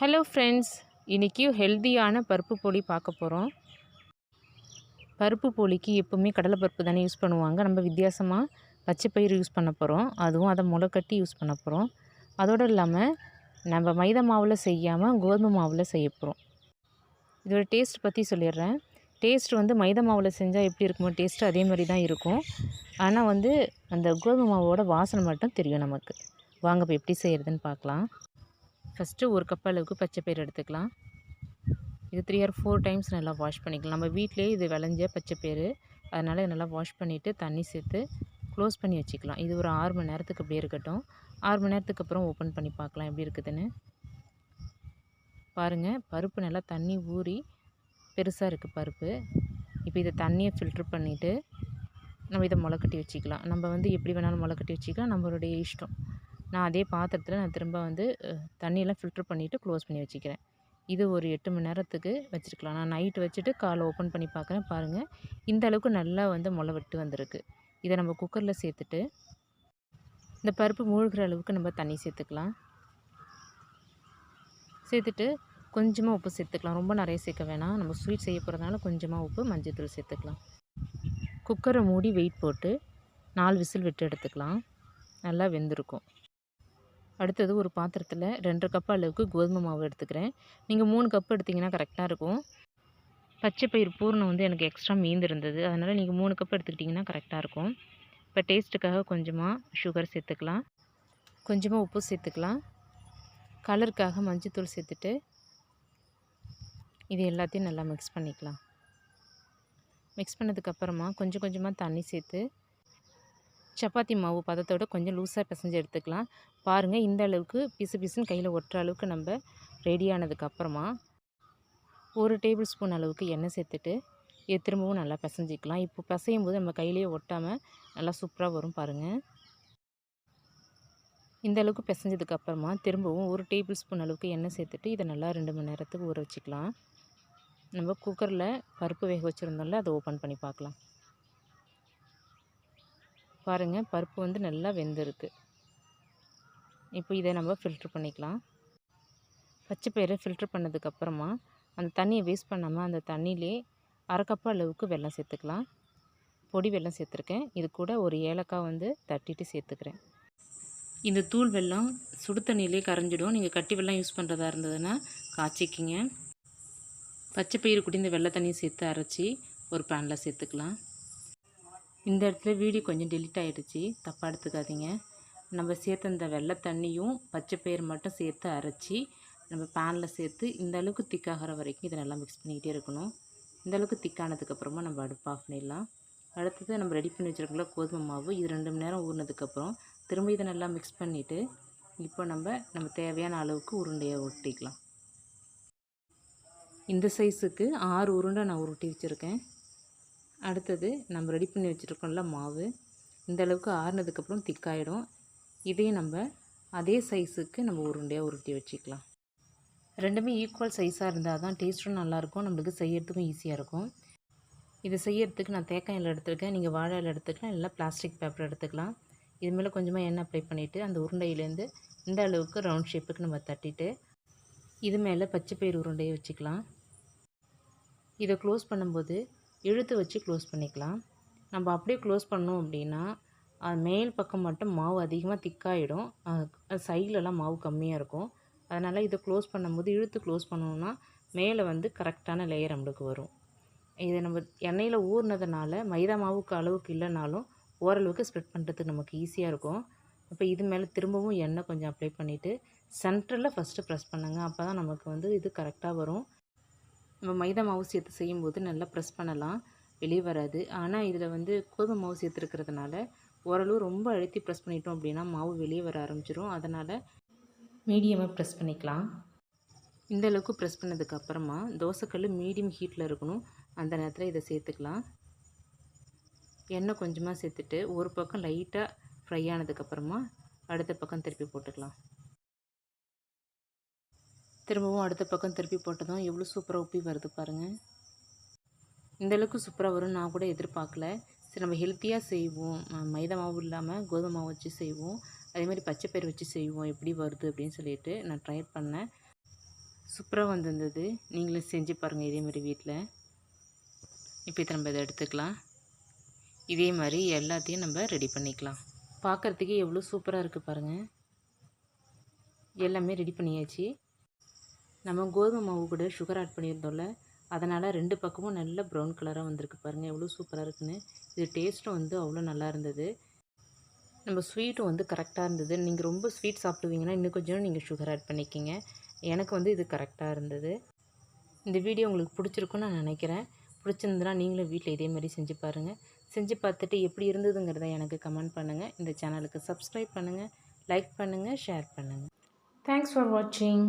Hello friends இன்றைக்கி ஹெல்த்தியான பருப்பு போலி பார்க்க போகிறோம் பருப்பு போலிக்கு எப்போவுமே கடலைப்பருப்பு தானே யூஸ் பண்ணுவாங்க. நம்ம வித்தியாசமாக பச்சை பயிறு யூஸ் பண்ண போகிறோம் அதுவும் அதை முளைக்கட்டி யூஸ் பண்ண போகிறோம் அதோடு இல்லாமல் நம்ம மைதா மாவில் செய்யாமல் கோதுமை மாவில் செய்ய போகிறோம் இதோட டேஸ்ட் பற்றி சொல்லிடுறேன். டேஸ்ட் வந்து மைதா மாவில் செஞ்சால் எப்படி இருக்குமோ டேஸ்ட்டு அதே மாதிரி தான் இருக்கும். ஆனால் வந்து அந்த கோதுமை மாவோட வாசனை மட்டும் தெரியும் நமக்கு. வாங்க இப்போ எப்படி செய்கிறதுன்னு பார்க்கலாம். ஃபஸ்ட்டு ஒரு கப் அளவுக்கு பச்சை பயிர் எடுத்துக்கலாம். இது த்ரீ ஆர் ஃபோர் டைம்ஸ் நல்லா வாஷ் பண்ணிக்கலாம். நம்ம வீட்டிலேயே இது விளைஞ்ச பச்சை பயிர் அதனால் இதை நல்லா வாஷ் பண்ணிவிட்டு தண்ணி சேர்த்து க்ளோஸ் பண்ணி வச்சுக்கலாம். இது ஒரு ஆறு மணி நேரத்துக்கு அப்படியே இருக்கட்டும். ஆறு மணி நேரத்துக்கு அப்புறம் ஓப்பன் பண்ணி பார்க்கலாம். எப்படி இருக்குதுன்னு. பாருங்கள் பருப்பு நல்லா தண்ணி ஊறி பெருசாக இருக்குது பருப்பு. இப்போ இதை தண்ணியை ஃபில்ட்ரு பண்ணிவிட்டு நம்ம இதை முளைக்கட்டி வச்சுக்கலாம். நம்ம வந்து எப்படி வேணாலும் முளைக்கட்டி வச்சுக்கலாம். நம்மளுடைய இஷ்டம். நான் அதே பாத்திரத்தில் நான் திரும்ப வந்து தண்ணியெல்லாம் ஃபில்ட்ரு பண்ணிவிட்டு க்ளோஸ் பண்ணி வச்சுக்கிறேன். இது ஒரு எட்டு மணி நேரத்துக்கு வச்சுருக்கலாம். நான் நைட்டு வச்சுட்டு காலை ஓப்பன் பண்ணி பார்க்குறேன் பாருங்கள் இந்த அளவுக்கு நல்லா வந்து முளை விட்டு வந்திருக்கு. இதை நம்ம குக்கரில் சேர்த்துட்டு இந்த பருப்பு மூழ்கிற அளவுக்கு நம்ம தண்ணி சேர்த்துக்கலாம். சேர்த்துட்டு கொஞ்சமாக உப்பு சேர்த்துக்கலாம். ரொம்ப நிறைய சேர்க்க வேணாம். நம்ம ஸ்வீட் செய்ய போகிறதுனால கொஞ்சமாக உப்பு மஞ்சள்தூள் சேர்த்துக்கலாம். குக்கரை மூடி வெயிட் போட்டு நாலு விசில் விட்டு எடுத்துக்கலாம். நல்லா வெந்திருக்கும். அடுத்தது ஒரு பாத்திரத்தில் ரெண்டரை கப் அளவுக்கு கோதுமை மாவு எடுத்துக்கிறேன். நீங்கள் மூணு கப் எடுத்திங்கன்னா கரெக்டாக இருக்கும். பச்சை பயிர் பூர்ணம் வந்து எனக்கு எக்ஸ்ட்ரா மீந்து இருந்தது. அதனால் நீங்கள் மூணு கப் எடுத்துக்கிட்டிங்கன்னா கரெக்டாக இருக்கும். இப்போ டேஸ்ட்டுக்காக கொஞ்சமாக சுகர் சேர்த்துக்கலாம். கொஞ்சமாக உப்பு சேர்த்துக்கலாம். கலருக்காக மஞ்சத்தூள் சேர்த்துட்டு இது எல்லாத்தையும் நல்லா மிக்ஸ் பண்ணிக்கலாம். மிக்ஸ் பண்ணதுக்கப்புறமா கொஞ்சம் கொஞ்சமாக தண்ணி சேர்த்து சப்பாத்தி மாவு பதத்தோட கொஞ்சம் லூஸாக பிசைஞ்சு எடுத்துக்கலாம். பாருங்கள் இந்த அளவுக்கு பிசு பிசுன்னு கையில் ஒட்டுற அளவுக்கு நம்ம ரெடியானதுக்கப்புறமா ஒரு டேபிள் ஸ்பூன் அளவுக்கு எண்ணெய் சேர்த்துட்டு இது திரும்பவும் நல்லா பிசைஞ்சிக்கலாம். இப்போ பிசையும் போது நம்ம கையிலேயே ஒட்டாமல் நல்லா சூப்பராக வரும் பாருங்கள் இந்த அளவுக்கு பிசைஞ்சதுக்கப்புறமா திரும்பவும் ஒரு டேபிள் ஸ்பூன் அளவுக்கு எண்ணெய் சேர்த்துட்டு இதை நல்லா ரெண்டு மணி நேரத்துக்கு ஊற வச்சுக்கலாம். நம்ம குக்கரில் பருப்பு வேக வச்சுருந்தோம்ல அதை ஓப்பன் பண்ணி பார்க்கலாம். பாருங்கள் பருப்பு வந்து நல்லா வெந்திருக்கு. இப்போ இதை நம்ம ஃபில்ட்ரு பண்ணிக்கலாம். பச்சை பயிரை ஃபில்ட்ரு பண்ணதுக்கப்புறமா அந்த தண்ணியை வேஸ்ட் பண்ணாமல் அந்த தண்ணியிலே அரைக்கப்பா அளவுக்கு வெல்லம் சேர்த்துக்கலாம். பொடி வெல்லம் சேர்த்துருக்கேன். இது கூட ஒரு ஏலக்காய் வந்து தட்டிட்டு சேர்த்துக்கிறேன். இந்த தூள் வெல்லம் சுடு தண்ணியிலே கரைஞ்சிடும். நீங்கள் கட்டி வெல்லம் யூஸ் பண்ணுறதா இருந்ததுன்னா காய்ச்சிக்கிங்க. பச்சை பயிறு குடிந்த வெள்ளை தண்ணியை சேர்த்து அரைச்சி ஒரு பேனில் சேர்த்துக்கலாம். இந்த இடத்துல வீடியோ கொஞ்சம் டெலிட் ஆகிடுச்சி தப்பாக எடுத்துக்காதீங்க. நம்ம சேர்த்து இந்த வெள்ளை தண்ணியும் பச்சை பயிர் மட்டும் சேர்த்து அரைச்சி நம்ம பேனில் சேர்த்து இந்த அளவுக்கு திக்காகிற வரைக்கும் இதை நல்லா மிக்ஸ் பண்ணிக்கிட்டே இருக்கணும். இந்த அளவுக்கு திக்கானதுக்கப்புறமா நம்ம அடுப்பு ஆஃப் பண்ணிடலாம். அடுத்தது நம்ம ரெடி பண்ணி வச்சுருக்கோம்ல கோதுமை மாவு இது ரெண்டு மணி நேரம் ஊறினதுக்கப்புறம் திரும்ப இதை நல்லா மிக்ஸ் பண்ணிவிட்டு இப்போ நம்ம நம்ம தேவையான அளவுக்கு உருண்டையை ஒட்டிக்கலாம் இந்த சைஸுக்கு ஆறு உருண்டை நான் உருட்டி வச்சுருக்கேன். அடுத்தது நம்ம ரெடி பண்ணி வச்சுருக்கோம்ல மாவு. இந்த அளவுக்கு ஆறுனதுக்கப்புறம் திக்காயிடும் இதையும் நம்ம அதே சைஸுக்கு நம்ம உருண்டையாக உருட்டி வச்சுக்கலாம். ரெண்டுமே ஈக்குவல் சைஸாக இருந்தால் தான் டேஸ்ட்டும் நல்லாயிருக்கும் நம்மளுக்கு செய்யறதுக்கும் ஈஸியாக இருக்கும். இதை செய்யறதுக்கு நான் தேக்காய் இலை எடுத்துருக்கேன். நீங்கள் வாழை இலை எடுத்துக்கலாம். இல்லை பிளாஸ்டிக் பேப்பர் எடுத்துக்கலாம். இது மேலே கொஞ்சமாக எண்ணெய் அப்ளை பண்ணிவிட்டு அந்த உருண்டையிலேருந்து இந்த அளவுக்கு ரவுண்ட் ஷேப்புக்கு நம்ம தட்டிட்டு இது மேலே பச்சை பயிர் உருண்டையை வச்சுக்கலாம். இதை க்ளோஸ் பண்ணும்போது இழுத்து வச்சு க்ளோஸ் பண்ணிக்கலாம். நம்ம அப்படியே க்ளோஸ் பண்ணோம் அப்படின்னா மேல் பக்கம் மட்டும் மாவு அதிகமாக திக்காயிடும். சைட்லலாம் மாவு கம்மியாக இருக்கும். அதனால் இதை க்ளோஸ் பண்ணும்போது இழுத்து க்ளோஸ் பண்ணோம்னா மேலே வந்து கரெக்டான லேயர் நம்மளுக்கு வரும். இதை நம்ம எண்ணெயில் ஊறினதுனால மைதா மாவுக்கு அளவுக்கு இல்லைனாலும் ஓரளவுக்கு ஸ்ப்ரெட் பண்ணுறதுக்கு நமக்கு ஈஸியாக இருக்கும். இப்போ இது மேலே திரும்பவும் எண்ணெய் கொஞ்சம் அப்ளை பண்ணிவிட்டு சென்டரில் ஃபஸ்ட்டு ப்ரெஸ் பண்ணுங்கள் அப்போ தான் நமக்கு வந்து இது கரெக்டாக வரும். நம்ம மைதா மாவு சேர்த்து செய்யும்போது நல்லா ப்ரெஸ் பண்ணலாம். வெளியே வராது. ஆனால் இதில் வந்து கோதுமை மாவு சேர்த்துருக்கிறதுனால ஓரளவு ரொம்ப அழுத்தி ப்ரெஸ் பண்ணிட்டோம் அப்படின்னா மாவு வெளியே வர ஆரம்பிச்சிடும் அதனால் மீடியமாக ப்ரெஸ் பண்ணிக்கலாம். இந்த அளவுக்கு ப்ரெஸ் பண்ணதுக்கப்புறமா தோசைக்கல் மீடியம் ஹீட்டில் இருக்கணும். அந்த நேரத்தில் இதை சேர்த்துக்கலாம். எண்ணெய் கொஞ்சமாக சேர்த்துட்டு ஒரு பக்கம் லைட்டாக ஃப்ரை ஆனதுக்கப்புறமா அடுத்த பக்கம் திருப்பி போட்டுக்கலாம். திரும்பவும் அடுத்த பக்கம் திருப்பி போட்டதும் எவ்வளோ சூப்பராக உப்பி வருது பாருங்கள் இந்த அளவுக்கு சூப்பராக வரும் நான் கூட எதிர்பார்க்கல. சரி நம்ம ஹெல்த்தியாக செய்வோம். மைதா மாவு இல்லாமல் கோதுமை மாவு வச்சு செய்வோம். அதே மாதிரி பச்சை பயிர் வச்சு செய்வோம். எப்படி வருது அப்படின்னு சொல்லிட்டு நான் ட்ரை பண்ணேன். சூப்பராக வந்திருந்தது. நீங்களும் செஞ்சு பாருங்கள் இதே மாதிரி வீட்டில் இப்போ திரும்ப நம்ம இதை எடுத்துக்கலாம். இதே மாதிரி எல்லாத்தையும் நம்ம ரெடி பண்ணிக்கலாம். பார்க்குறதுக்கே எவ்வளோ சூப்பராக இருக்குது பாருங்கள் எல்லாமே ரெடி பண்ணியாச்சு. நம்ம கோதுமை மாவு கூட சுகர் ஆட் பண்ணியிருந்தோம்ல அதனால் ரெண்டு பக்கமும் நல்ல ப்ரௌன் கலராக வந்திருக்கு பாருங்கள் எவ்வளோ சூப்பராக இருக்குன்னு. இது டேஸ்ட்டும் வந்து அவ்வளோ நல்லா இருந்தது. நம்ம ஸ்வீட்டும் வந்து கரெக்டாக இருந்தது. நீங்கள் ரொம்ப ஸ்வீட் சாப்பிடுவீங்கன்னா இன்னும் கொஞ்சம் நீங்கள் சுகர் ஆட் பண்ணிக்கிங்க. எனக்கு வந்து இது கரெக்டாக இருந்தது. இந்த வீடியோ உங்களுக்கு பிடிச்சிருக்குன்னு நான் நினைக்கிறேன். பிடிச்சிருந்ததுன்னா நீங்களும் வீட்டில் இதே மாதிரி செஞ்சு பாருங்கள் செஞ்சு பார்த்துட்டு எப்படி இருந்ததுங்கிறத எனக்கு கமெண்ட் பண்ணுங்கள் இந்த சேனலுக்கு சப்ஸ்கிரைப் பண்ணுங்கள் லைக் பண்ணுங்கள் ஷேர் பண்ணுங்கள் தேங்க்ஸ் ஃபார் வாட்சிங்